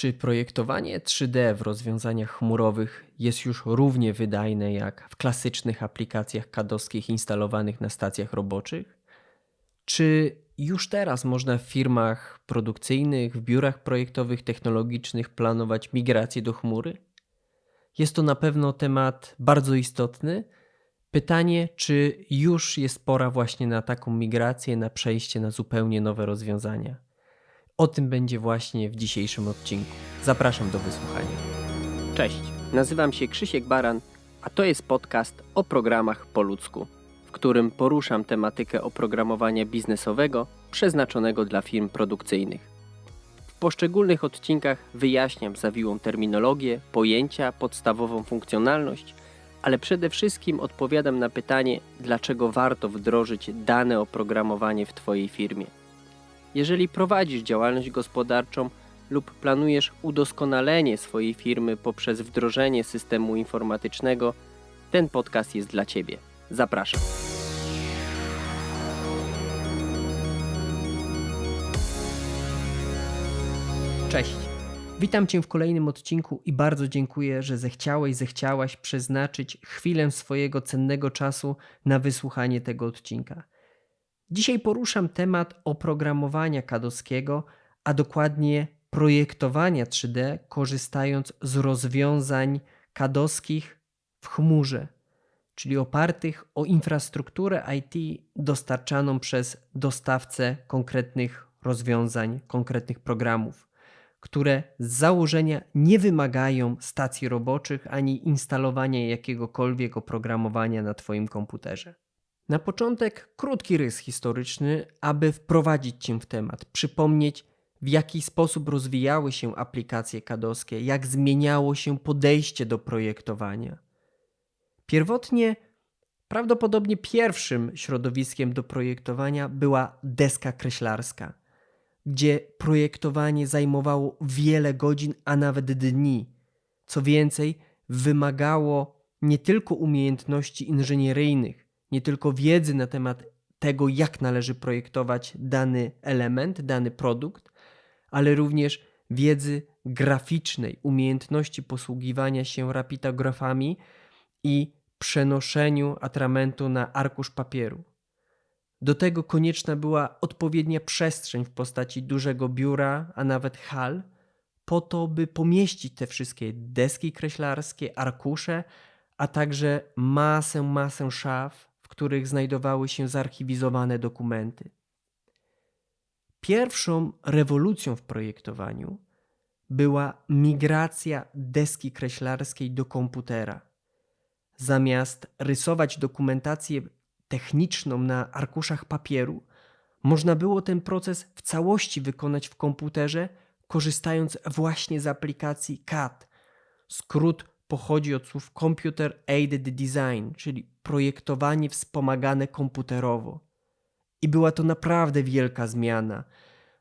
Czy projektowanie 3D w rozwiązaniach chmurowych jest już równie wydajne jak w klasycznych aplikacjach kadowskich instalowanych na stacjach roboczych? Czy już teraz można w firmach produkcyjnych, w biurach projektowych, technologicznych planować migrację do chmury? Jest to na pewno temat bardzo istotny. Pytanie, czy już jest pora właśnie na taką migrację, na przejście na zupełnie nowe rozwiązania? O tym będzie właśnie w dzisiejszym odcinku. Zapraszam do wysłuchania. Cześć, nazywam się Krzysiek Baran, a to jest podcast o programach po ludzku, w którym poruszam tematykę oprogramowania biznesowego przeznaczonego dla firm produkcyjnych. W poszczególnych odcinkach wyjaśniam zawiłą terminologię, pojęcia, podstawową funkcjonalność, ale przede wszystkim odpowiadam na pytanie, dlaczego warto wdrożyć dane oprogramowanie w Twojej firmie. Jeżeli prowadzisz działalność gospodarczą lub planujesz udoskonalenie swojej firmy poprzez wdrożenie systemu informatycznego, ten podcast jest dla Ciebie. Zapraszam. Cześć. Witam Cię w kolejnym odcinku i bardzo dziękuję, że zechciałeś, zechciałaś przeznaczyć chwilę swojego cennego czasu na wysłuchanie tego odcinka. Dzisiaj poruszam temat oprogramowania kadowskiego, a dokładnie projektowania 3D, korzystając z rozwiązań kadowskich w chmurze, czyli opartych o infrastrukturę IT dostarczaną przez dostawcę konkretnych rozwiązań, konkretnych programów, które z założenia nie wymagają stacji roboczych ani instalowania jakiegokolwiek oprogramowania na Twoim komputerze. Na początek krótki rys historyczny, aby wprowadzić Cię w temat, przypomnieć w jaki sposób rozwijały się aplikacje kadowskie, jak zmieniało się podejście do projektowania. Pierwotnie, prawdopodobnie pierwszym środowiskiem do projektowania była deska kreślarska, gdzie projektowanie zajmowało wiele godzin, a nawet dni. Co więcej, wymagało nie tylko umiejętności inżynieryjnych, nie tylko wiedzy na temat tego, jak należy projektować dany element, dany produkt, ale również wiedzy graficznej, umiejętności posługiwania się rapidografami i przenoszeniu atramentu na arkusz papieru. Do tego konieczna była odpowiednia przestrzeń w postaci dużego biura, a nawet hal, po to, by pomieścić te wszystkie deski kreślarskie, arkusze, a także masę, masę szaf, których znajdowały się zarchiwizowane dokumenty. Pierwszą rewolucją w projektowaniu była migracja deski kreślarskiej do komputera. Zamiast rysować dokumentację techniczną na arkuszach papieru, można było ten proces w całości wykonać w komputerze, korzystając właśnie z aplikacji CAD. Skrót pochodzi od słów Computer Aided Design, czyli projektowanie wspomagane komputerowo. I była to naprawdę wielka zmiana.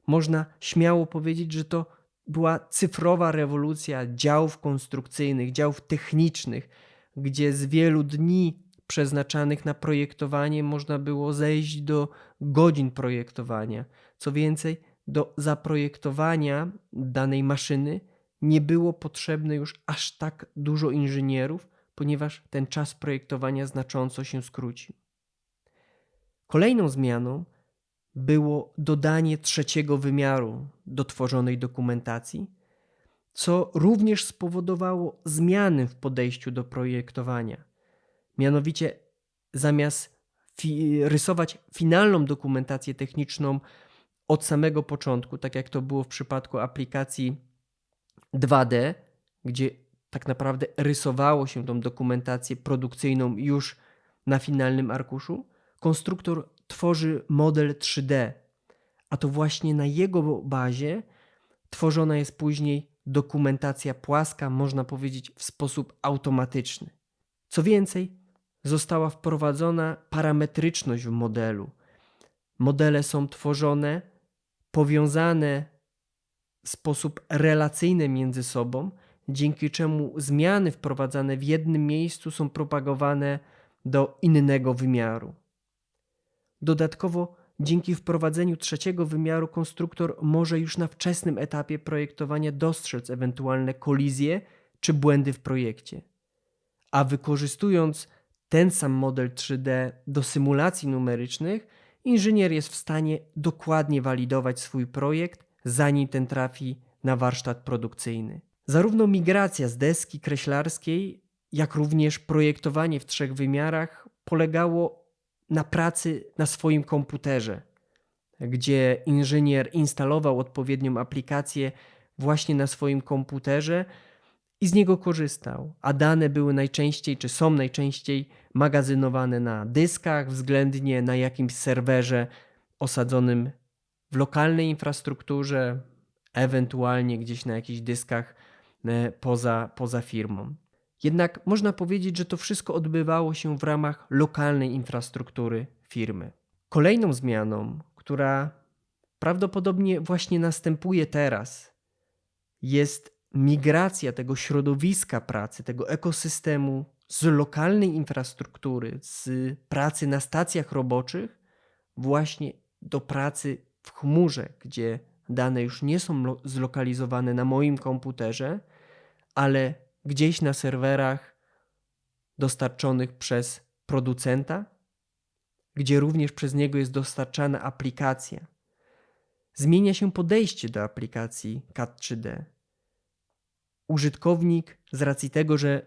Można śmiało powiedzieć, że to była cyfrowa rewolucja działów konstrukcyjnych, działów technicznych, gdzie z wielu dni przeznaczanych na projektowanie można było zejść do godzin projektowania. Co więcej, do zaprojektowania danej maszyny nie było potrzebne już aż tak dużo inżynierów, ponieważ ten czas projektowania znacząco się skrócił. Kolejną zmianą było dodanie trzeciego wymiaru do tworzonej dokumentacji, co również spowodowało zmiany w podejściu do projektowania. Mianowicie, zamiast fi rysować finalną dokumentację techniczną od samego początku, tak jak to było w przypadku aplikacji 2D, gdzie tak naprawdę rysowało się tą dokumentację produkcyjną już na finalnym arkuszu, konstruktor tworzy model 3D, a to właśnie na jego bazie tworzona jest później dokumentacja płaska, można powiedzieć w sposób automatyczny. Co więcej, została wprowadzona parametryczność w modelu. Modele są tworzone powiązane w sposób relacyjny między sobą, dzięki czemu zmiany wprowadzane w jednym miejscu są propagowane do innego wymiaru. Dodatkowo dzięki wprowadzeniu trzeciego wymiaru konstruktor może już na wczesnym etapie projektowania dostrzec ewentualne kolizje czy błędy w projekcie. A wykorzystując ten sam model 3D do symulacji numerycznych, inżynier jest w stanie dokładnie walidować swój projekt, zanim ten trafi na warsztat produkcyjny. Zarówno migracja z deski kreślarskiej, jak również projektowanie w trzech wymiarach polegało na pracy na swoim komputerze, gdzie inżynier instalował odpowiednią aplikację właśnie na swoim komputerze i z niego korzystał, a dane były najczęściej, czy są najczęściej magazynowane na dyskach, względnie na jakimś serwerze osadzonym w lokalnej infrastrukturze, ewentualnie gdzieś na jakichś dyskach poza, poza firmą. Jednak można powiedzieć, że to wszystko odbywało się w ramach lokalnej infrastruktury firmy. Kolejną zmianą, która prawdopodobnie właśnie następuje teraz, jest migracja tego środowiska pracy, tego ekosystemu z lokalnej infrastruktury, z pracy na stacjach roboczych, właśnie do pracy w chmurze, gdzie dane już nie są zlokalizowane na moim komputerze, ale gdzieś na serwerach dostarczonych przez producenta, gdzie również przez niego jest dostarczana aplikacja. Zmienia się podejście do aplikacji CAD 3D. Użytkownik, z racji tego, że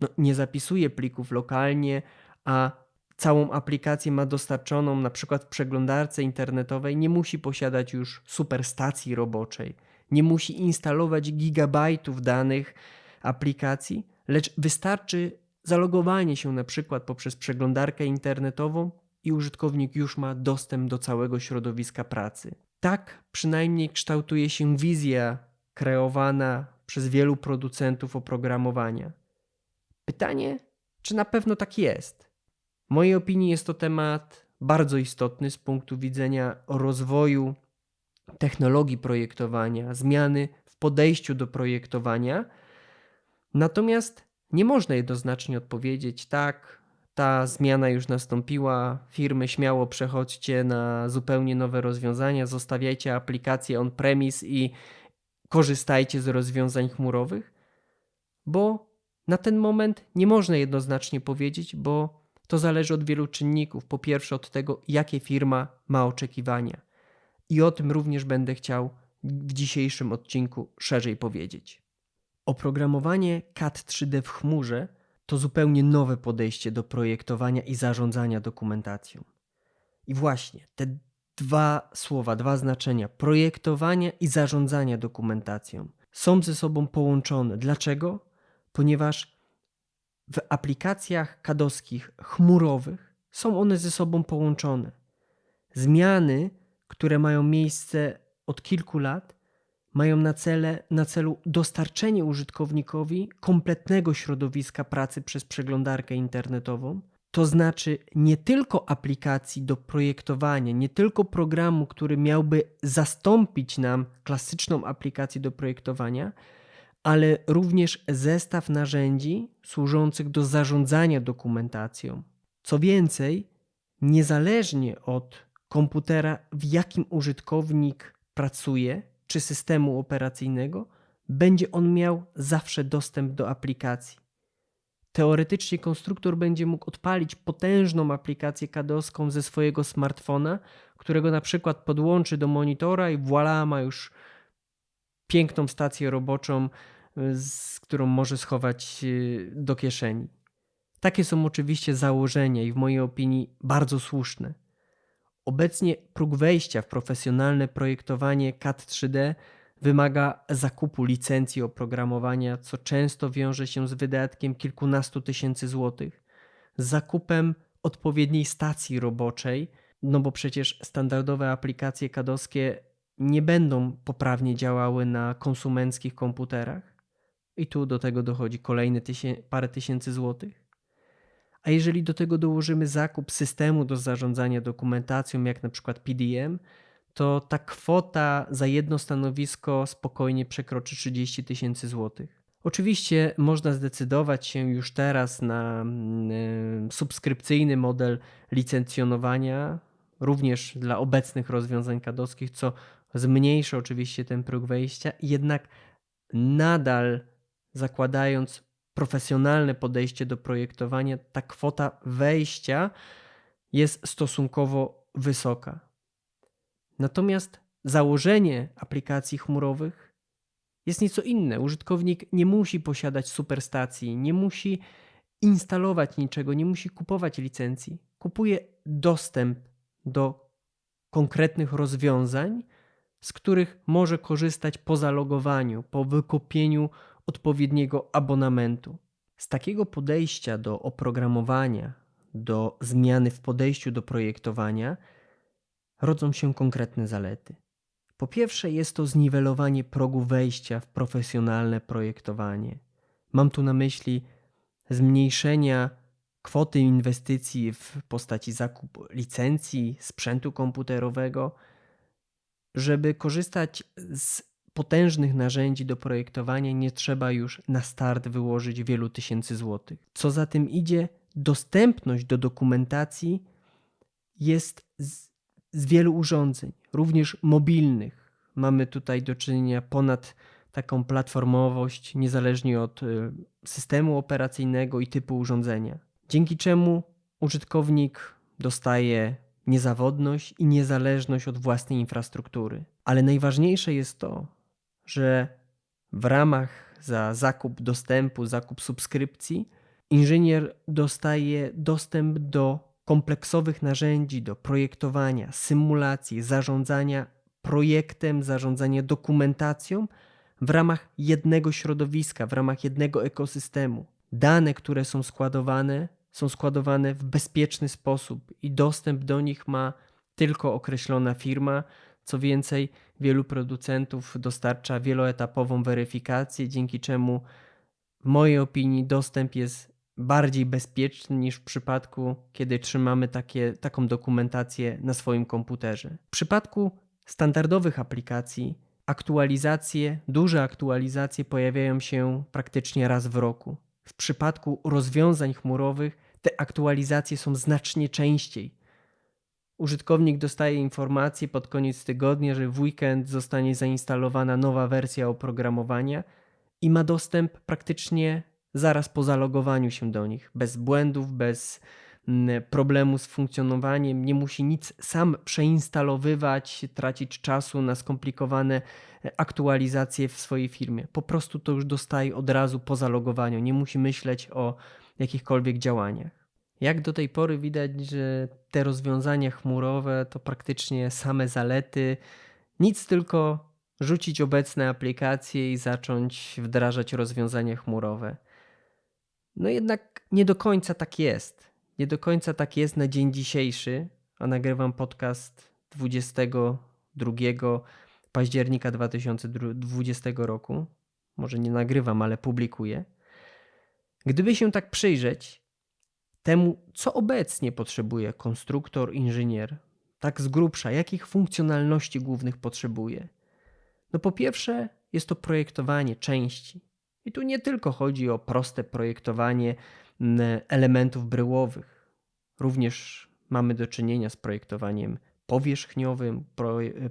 no, nie zapisuje plików lokalnie, a całą aplikację ma dostarczoną na przykład w przeglądarce internetowej, nie musi posiadać już superstacji roboczej, nie musi instalować gigabajtów danych aplikacji, lecz wystarczy zalogowanie się na przykład poprzez przeglądarkę internetową i użytkownik już ma dostęp do całego środowiska pracy. Tak przynajmniej kształtuje się wizja kreowana przez wielu producentów oprogramowania. Pytanie, czy na pewno tak jest? W mojej opinii jest to temat bardzo istotny z punktu widzenia rozwoju technologii projektowania, zmiany w podejściu do projektowania Natomiast nie można jednoznacznie odpowiedzieć, tak, ta zmiana już nastąpiła, firmy śmiało przechodźcie na zupełnie nowe rozwiązania, zostawiajcie aplikacje on-premise i korzystajcie z rozwiązań chmurowych, bo na ten moment nie można jednoznacznie powiedzieć, bo to zależy od wielu czynników. Po pierwsze, od tego, jakie firma ma oczekiwania. I o tym również będę chciał w dzisiejszym odcinku szerzej powiedzieć. Oprogramowanie CAD 3D w chmurze to zupełnie nowe podejście do projektowania i zarządzania dokumentacją. I właśnie te dwa słowa, dwa znaczenia projektowania i zarządzania dokumentacją są ze sobą połączone. Dlaczego? Ponieważ w aplikacjach kadowskich chmurowych są one ze sobą połączone. Zmiany, które mają miejsce od kilku lat, mają na, cele, na celu dostarczenie użytkownikowi kompletnego środowiska pracy przez przeglądarkę internetową, to znaczy nie tylko aplikacji do projektowania, nie tylko programu, który miałby zastąpić nam klasyczną aplikację do projektowania, ale również zestaw narzędzi służących do zarządzania dokumentacją. Co więcej, niezależnie od komputera, w jakim użytkownik pracuje, czy systemu operacyjnego, będzie on miał zawsze dostęp do aplikacji. Teoretycznie konstruktor będzie mógł odpalić potężną aplikację kadowską ze swojego smartfona, którego na przykład podłączy do monitora i voilà, ma już piękną stację roboczą, z którą może schować y, do kieszeni. Takie są oczywiście założenia i w mojej opinii bardzo słuszne. Obecnie próg wejścia w profesjonalne projektowanie CAD 3D wymaga zakupu licencji oprogramowania, co często wiąże się z wydatkiem kilkunastu tysięcy złotych, zakupem odpowiedniej stacji roboczej, no bo przecież standardowe aplikacje kadowskie nie będą poprawnie działały na konsumenckich komputerach. I tu do tego dochodzi kolejne tysię parę tysięcy złotych. A jeżeli do tego dołożymy zakup systemu do zarządzania dokumentacją, jak na przykład PDM, to ta kwota za jedno stanowisko spokojnie przekroczy 30 tysięcy złotych. Oczywiście można zdecydować się już teraz na mm, subskrypcyjny model licencjonowania również dla obecnych rozwiązań kadowskich, co zmniejszy oczywiście ten próg wejścia, jednak nadal zakładając profesjonalne podejście do projektowania, ta kwota wejścia jest stosunkowo wysoka. Natomiast założenie aplikacji chmurowych jest nieco inne. Użytkownik nie musi posiadać superstacji, nie musi instalować niczego, nie musi kupować licencji. Kupuje dostęp do konkretnych rozwiązań, z których może korzystać po zalogowaniu, po wykupieniu odpowiedniego abonamentu. Z takiego podejścia do oprogramowania, do zmiany w podejściu do projektowania, rodzą się konkretne zalety. Po pierwsze, jest to zniwelowanie progu wejścia w profesjonalne projektowanie. Mam tu na myśli zmniejszenia kwoty inwestycji w postaci zakupu licencji, sprzętu komputerowego, żeby korzystać z potężnych narzędzi do projektowania, nie trzeba już na start wyłożyć wielu tysięcy złotych. Co za tym idzie, dostępność do dokumentacji jest z, z wielu urządzeń, również mobilnych. Mamy tutaj do czynienia ponad taką platformowość, niezależnie od y, systemu operacyjnego i typu urządzenia. Dzięki czemu użytkownik dostaje niezawodność i niezależność od własnej infrastruktury. Ale najważniejsze jest to, że w ramach za zakup dostępu, zakup subskrypcji, inżynier dostaje dostęp do kompleksowych narzędzi do projektowania, symulacji, zarządzania projektem, zarządzania dokumentacją w ramach jednego środowiska, w ramach jednego ekosystemu. Dane, które są składowane, są składowane w bezpieczny sposób i dostęp do nich ma tylko określona firma. Co więcej, wielu producentów dostarcza wieloetapową weryfikację, dzięki czemu w mojej opinii dostęp jest bardziej bezpieczny niż w przypadku, kiedy trzymamy takie, taką dokumentację na swoim komputerze. W przypadku standardowych aplikacji aktualizacje, duże aktualizacje pojawiają się praktycznie raz w roku. W przypadku rozwiązań chmurowych te aktualizacje są znacznie częściej. Użytkownik dostaje informację pod koniec tygodnia, że w weekend zostanie zainstalowana nowa wersja oprogramowania i ma dostęp praktycznie zaraz po zalogowaniu się do nich, bez błędów, bez mm, problemu z funkcjonowaniem, nie musi nic sam przeinstalowywać, tracić czasu na skomplikowane e, aktualizacje w swojej firmie. Po prostu to już dostaje od razu po zalogowaniu, nie musi myśleć o jakichkolwiek działaniach. Jak do tej pory widać, że te rozwiązania chmurowe to praktycznie same zalety, nic tylko rzucić obecne aplikacje i zacząć wdrażać rozwiązania chmurowe. No jednak nie do końca tak jest. Nie do końca tak jest na dzień dzisiejszy, a nagrywam podcast 22 października 2020 roku. Może nie nagrywam, ale publikuję. Gdyby się tak przyjrzeć temu, co obecnie potrzebuje konstruktor, inżynier, tak z grubsza, jakich funkcjonalności głównych potrzebuje? No po pierwsze, jest to projektowanie części. I tu nie tylko chodzi o proste projektowanie elementów bryłowych. Również mamy do czynienia z projektowaniem powierzchniowym,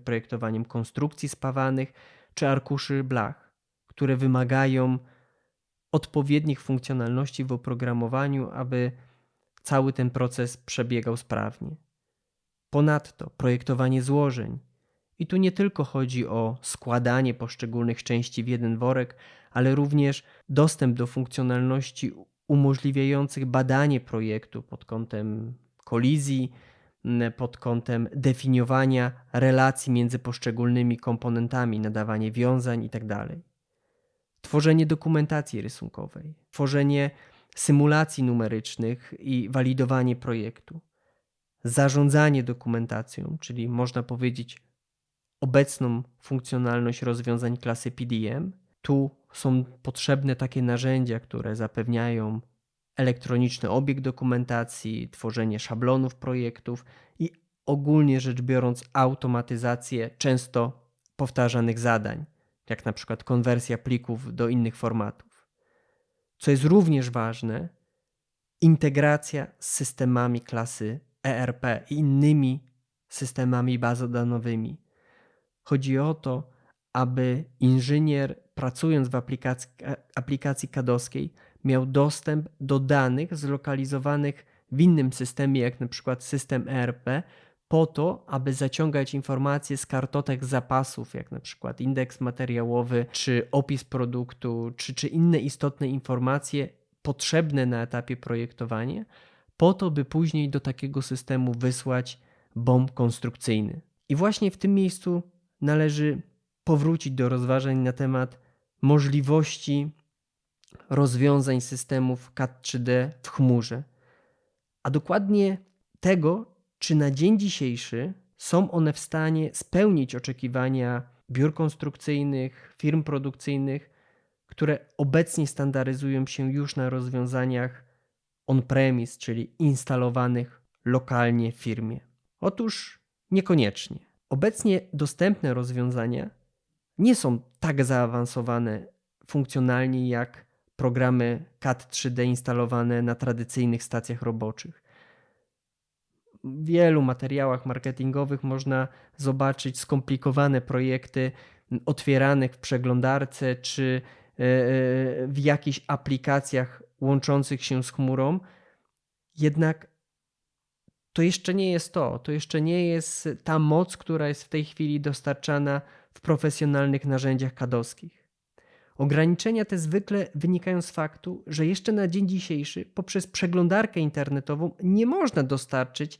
projektowaniem konstrukcji spawanych czy arkuszy blach, które wymagają odpowiednich funkcjonalności w oprogramowaniu, aby cały ten proces przebiegał sprawnie. Ponadto projektowanie złożeń. I tu nie tylko chodzi o składanie poszczególnych części w jeden worek, ale również dostęp do funkcjonalności umożliwiających badanie projektu pod kątem kolizji, pod kątem definiowania relacji między poszczególnymi komponentami, nadawanie wiązań itd. Tak tworzenie dokumentacji rysunkowej, tworzenie symulacji numerycznych i walidowanie projektu, zarządzanie dokumentacją, czyli można powiedzieć obecną funkcjonalność rozwiązań klasy PDM. Tu są potrzebne takie narzędzia, które zapewniają elektroniczny obieg dokumentacji, tworzenie szablonów projektów i ogólnie rzecz biorąc automatyzację często powtarzanych zadań jak na przykład konwersja plików do innych formatów. Co jest również ważne, integracja z systemami klasy ERP i innymi systemami bazodanowymi. Chodzi o to, aby inżynier pracując w aplikacji, aplikacji kadowskiej miał dostęp do danych zlokalizowanych w innym systemie, jak na przykład system ERP, po to, aby zaciągać informacje z kartotek zapasów, jak na przykład indeks materiałowy, czy opis produktu, czy, czy inne istotne informacje potrzebne na etapie projektowania, po to, by później do takiego systemu wysłać bomb konstrukcyjny. I właśnie w tym miejscu należy powrócić do rozważań na temat możliwości rozwiązań systemów CAD 3D w chmurze, a dokładnie tego, czy na dzień dzisiejszy są one w stanie spełnić oczekiwania biur konstrukcyjnych, firm produkcyjnych, które obecnie standaryzują się już na rozwiązaniach on-premise, czyli instalowanych lokalnie w firmie. Otóż niekoniecznie. Obecnie dostępne rozwiązania nie są tak zaawansowane funkcjonalnie jak programy CAD 3D instalowane na tradycyjnych stacjach roboczych. Wielu materiałach marketingowych można zobaczyć skomplikowane projekty otwieranych w przeglądarce czy e, e, w jakichś aplikacjach łączących się z chmurą. Jednak to jeszcze nie jest to. To jeszcze nie jest ta moc, która jest w tej chwili dostarczana w profesjonalnych narzędziach kadowskich. Ograniczenia te zwykle wynikają z faktu, że jeszcze na dzień dzisiejszy poprzez przeglądarkę internetową nie można dostarczyć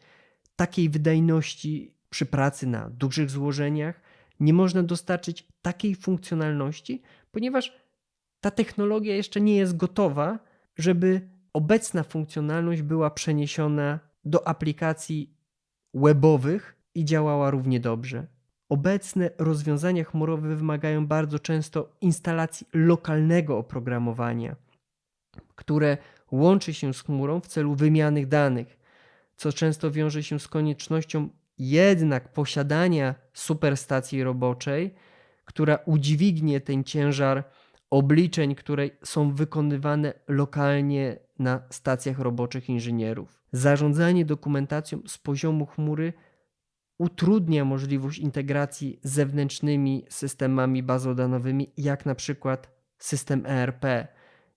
takiej wydajności przy pracy na dużych złożeniach, nie można dostarczyć takiej funkcjonalności, ponieważ ta technologia jeszcze nie jest gotowa, żeby obecna funkcjonalność była przeniesiona do aplikacji webowych i działała równie dobrze. Obecne rozwiązania chmurowe wymagają bardzo często instalacji lokalnego oprogramowania, które łączy się z chmurą w celu wymiany danych, co często wiąże się z koniecznością jednak posiadania superstacji roboczej, która udźwignie ten ciężar obliczeń, które są wykonywane lokalnie na stacjach roboczych inżynierów. Zarządzanie dokumentacją z poziomu chmury utrudnia możliwość integracji z zewnętrznymi systemami bazodanowymi, jak na przykład system ERP.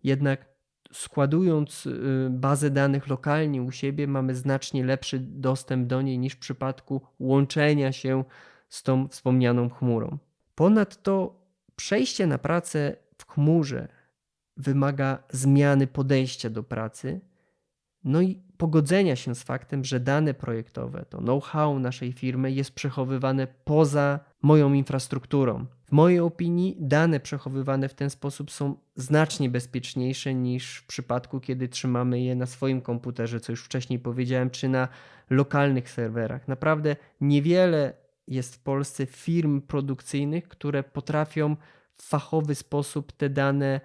Jednak składując y, bazę danych lokalnie u siebie, mamy znacznie lepszy dostęp do niej niż w przypadku łączenia się z tą wspomnianą chmurą. Ponadto przejście na pracę w chmurze wymaga zmiany podejścia do pracy, no i pogodzenia się z faktem, że dane projektowe, to know-how naszej firmy jest przechowywane poza moją infrastrukturą. W mojej opinii dane przechowywane w ten sposób są znacznie bezpieczniejsze niż w przypadku, kiedy trzymamy je na swoim komputerze, co już wcześniej powiedziałem, czy na lokalnych serwerach. Naprawdę niewiele jest w Polsce firm produkcyjnych, które potrafią w fachowy sposób te dane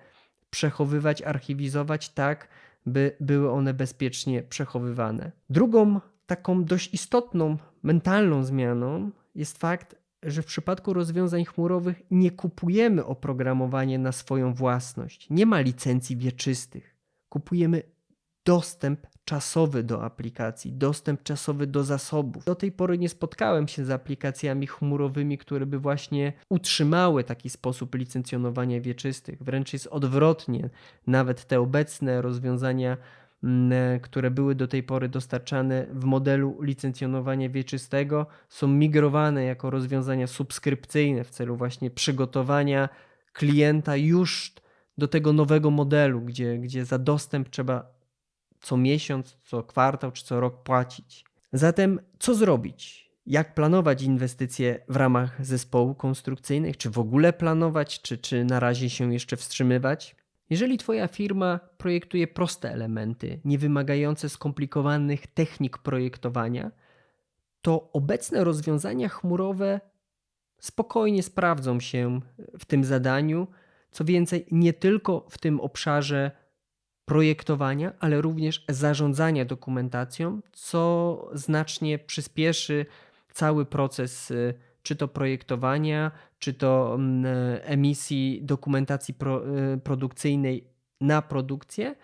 przechowywać, archiwizować tak, by były one bezpiecznie przechowywane. Drugą taką dość istotną mentalną zmianą jest fakt, że w przypadku rozwiązań chmurowych nie kupujemy oprogramowania na swoją własność. Nie ma licencji wieczystych. Kupujemy dostęp czasowy do aplikacji, dostęp czasowy do zasobów. Do tej pory nie spotkałem się z aplikacjami chmurowymi, które by właśnie utrzymały taki sposób licencjonowania wieczystych. Wręcz jest odwrotnie. Nawet te obecne rozwiązania, mm, które były do tej pory dostarczane w modelu licencjonowania wieczystego, są migrowane jako rozwiązania subskrypcyjne w celu właśnie przygotowania klienta już do tego nowego modelu, gdzie, gdzie za dostęp trzeba co miesiąc, co kwartał czy co rok płacić. Zatem co zrobić? Jak planować inwestycje w ramach zespołu konstrukcyjnych? Czy w ogóle planować, czy, czy na razie się jeszcze wstrzymywać? Jeżeli Twoja firma projektuje proste elementy, nie wymagające skomplikowanych technik projektowania, to obecne rozwiązania chmurowe spokojnie sprawdzą się w tym zadaniu. Co więcej, nie tylko w tym obszarze projektowania, ale również zarządzania dokumentacją, co znacznie przyspieszy cały proces y, czy to projektowania, czy to mm, emisji dokumentacji y, produkcyjnej na produkcję.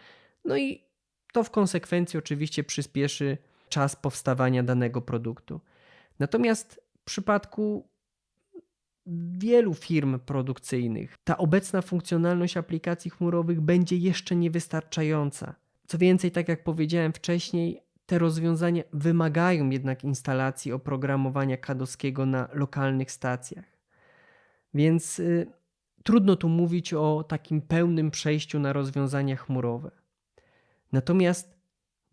No i to w konsekwencji oczywiście przyspieszy czas powstawania danego produktu. Natomiast w przypadku wielu firm produkcyjnych ta obecna funkcjonalność aplikacji chmurowych będzie jeszcze niewystarczająca. Co więcej, tak jak powiedziałem wcześniej, te rozwiązania wymagają jednak instalacji oprogramowania kadowskiego na lokalnych stacjach. Więc y, trudno tu mówić o takim pełnym przejściu na rozwiązania chmurowe. Natomiast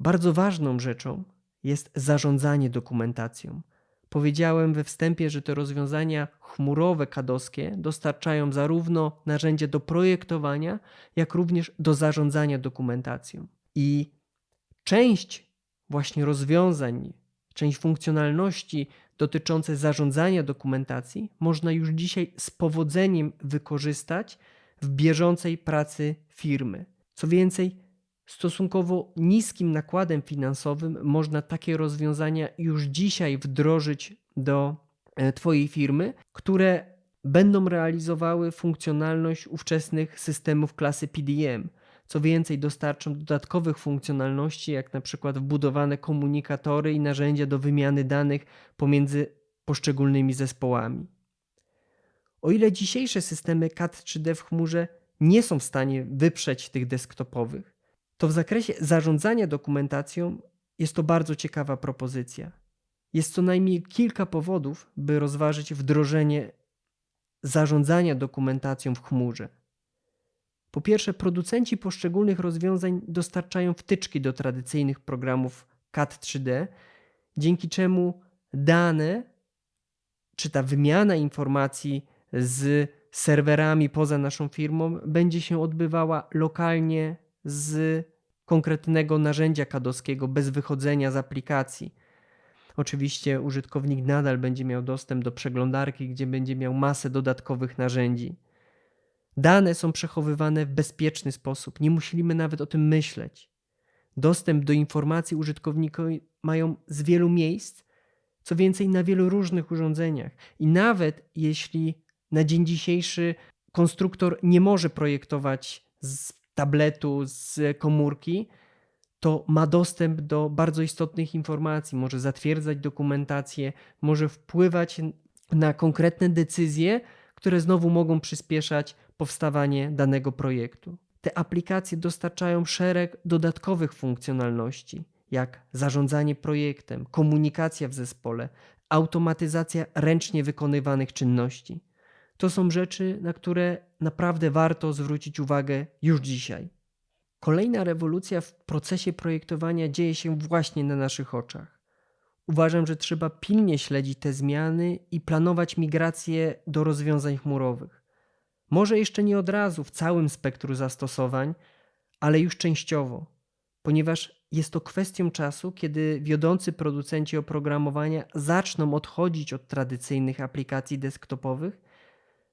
bardzo ważną rzeczą jest zarządzanie dokumentacją. Powiedziałem we wstępie, że te rozwiązania chmurowe kadowskie dostarczają zarówno narzędzie do projektowania, jak również do zarządzania dokumentacją. I część właśnie rozwiązań, część funkcjonalności dotyczące zarządzania dokumentacji można już dzisiaj z powodzeniem wykorzystać w bieżącej pracy firmy. Co więcej, stosunkowo niskim nakładem finansowym można takie rozwiązania już dzisiaj wdrożyć do e, Twojej firmy, które będą realizowały funkcjonalność ówczesnych systemów klasy PDM. Co więcej, dostarczą dodatkowych funkcjonalności, jak na przykład wbudowane komunikatory i narzędzia do wymiany danych pomiędzy poszczególnymi zespołami. O ile dzisiejsze systemy CAD 3D w chmurze nie są w stanie wyprzeć tych desktopowych, to w zakresie zarządzania dokumentacją jest to bardzo ciekawa propozycja. Jest co najmniej kilka powodów, by rozważyć wdrożenie zarządzania dokumentacją w chmurze. Po pierwsze, producenci poszczególnych rozwiązań dostarczają wtyczki do tradycyjnych programów CAD 3D, dzięki czemu dane czy ta wymiana informacji z serwerami poza naszą firmą będzie się odbywała lokalnie z konkretnego narzędzia kadowskiego bez wychodzenia z aplikacji. Oczywiście użytkownik nadal będzie miał dostęp do przeglądarki, gdzie będzie miał masę dodatkowych narzędzi. Dane są przechowywane w bezpieczny sposób, nie musimy nawet o tym myśleć. Dostęp do informacji użytkownikowie mają z wielu miejsc, co więcej, na wielu różnych urządzeniach. I nawet jeśli na dzień dzisiejszy konstruktor nie może projektować z tabletu, z komórki, to ma dostęp do bardzo istotnych informacji, może zatwierdzać dokumentację, może wpływać na konkretne decyzje, które znowu mogą przyspieszać powstawanie danego projektu. Te aplikacje dostarczają szereg dodatkowych funkcjonalności, jak zarządzanie projektem, komunikacja w zespole, automatyzacja ręcznie wykonywanych czynności. To są rzeczy, na które naprawdę warto zwrócić uwagę już dzisiaj. Kolejna rewolucja w procesie projektowania dzieje się właśnie na naszych oczach. Uważam, że trzeba pilnie śledzić te zmiany i planować migrację do rozwiązań chmurowych. Może jeszcze nie od razu w całym spektrum zastosowań, ale już częściowo, ponieważ jest to kwestią czasu, kiedy wiodący producenci oprogramowania zaczną odchodzić od tradycyjnych aplikacji desktopowych,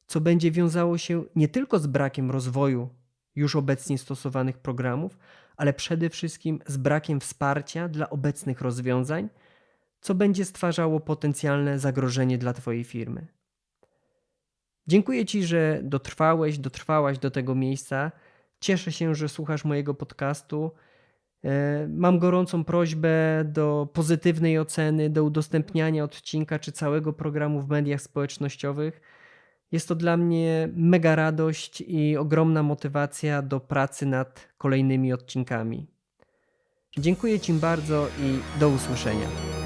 co będzie wiązało się nie tylko z brakiem rozwoju już obecnie stosowanych programów, ale przede wszystkim z brakiem wsparcia dla obecnych rozwiązań, co będzie stwarzało potencjalne zagrożenie dla Twojej firmy. Dziękuję Ci, że dotrwałeś, dotrwałaś do tego miejsca. Cieszę się, że słuchasz mojego podcastu. E, Mam gorącą prośbę do pozytywnej oceny, do udostępniania odcinka czy całego programu w mediach społecznościowych. Jest to dla mnie mega radość i ogromna motywacja do pracy nad kolejnymi odcinkami. Dziękuję Ci bardzo i do usłyszenia.